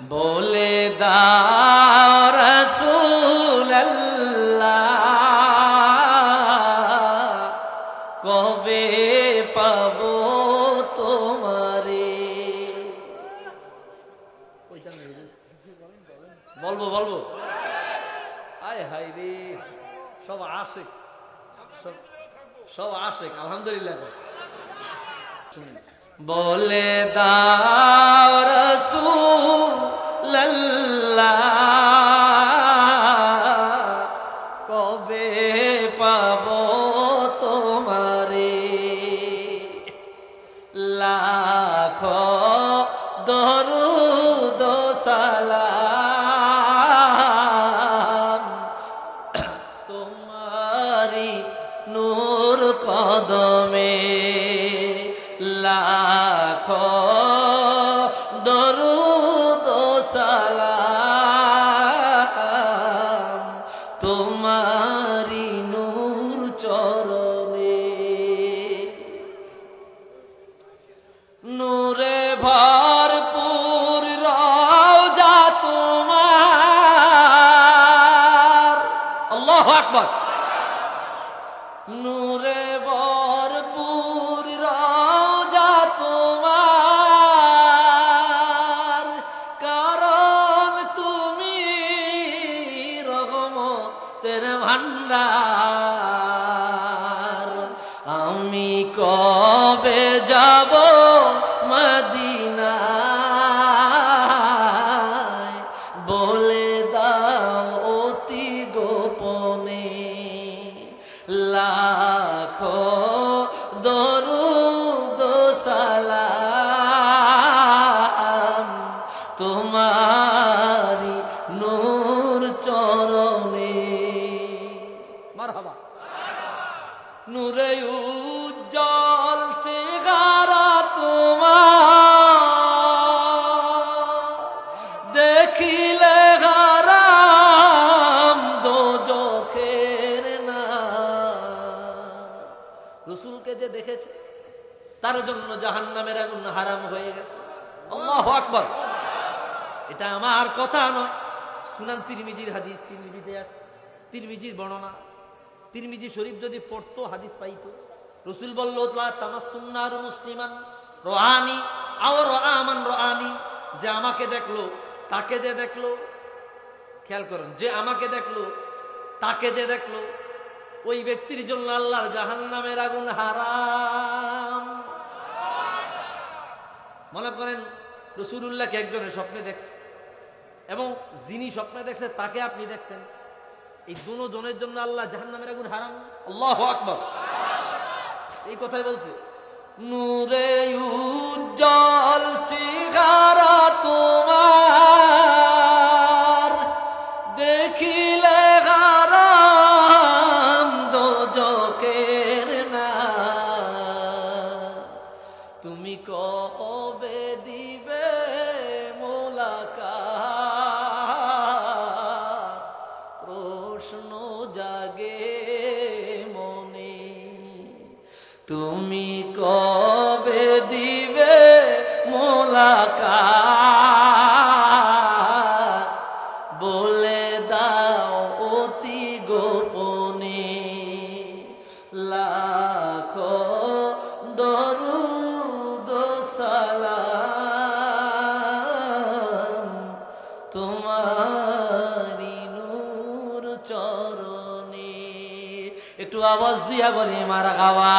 বলে দাও রসুল্লাহ কবে পাবো তোমারে? বলব বলব। আয় হাই রে, সব আশেক সব সব আশেক আলহামদুলিল্লাহ। বলে দাও রসুল্লাহ কবে পাবো তোমারে? লাখ দরুদ সালাম তোমারি নূর কদমে। লাখ নূরে ভরপুর রওজা তোমার। আল্লাহু আকবার। নূরে ভরপুর রওজা তোমার। কারণ তুমি রহমতের ভান্ডার নূরে উজ্জ্বল চেহারা তোমার। দেখিলে হারাম দোজখের না। রসুলকে যে দেখেছে, তার জন্য জাহান্নামের আগুন হারাম হয়ে গেছে। আল্লাহু আকবার। এটা আমার কথা নয়। সুনান তিরমিজির হাদিস তিরমিজিতে আছে। তিরমিজির বর্ণনা। তিরমিজি শরীফ যদি পড়তো, হাদিস পাইতো। রসুল বলল তামাসুন্নার মুসলিমান রোহানি আও রআমান রআনি। যে আমাকে দেখল, তাকে যে দেখল, খেয়াল করেন, যে আমাকে দেখল, তাকে যে দেখল, ওই ব্যক্তির জন্য আল্লাহর জাহান্নামের আগুন হারাম। মনে করেন রসুল্লাহকে একজনের স্বপ্নে দেখছে, এবং যিনি স্বপ্নে দেখছে, তাকে আপনি দেখছেন। এই দুনো জনের জন্য আল্লাহ জাহান নামের আগুন হারাম। আল্লাহ আকবর। এই কথাই বলছে। নূরে উজ্জ্বল চেহারা তোমার তুমি কবে দিবে মোলাকাত? একটু আওয়াজ দিয়া বলি মারা গাওয়া।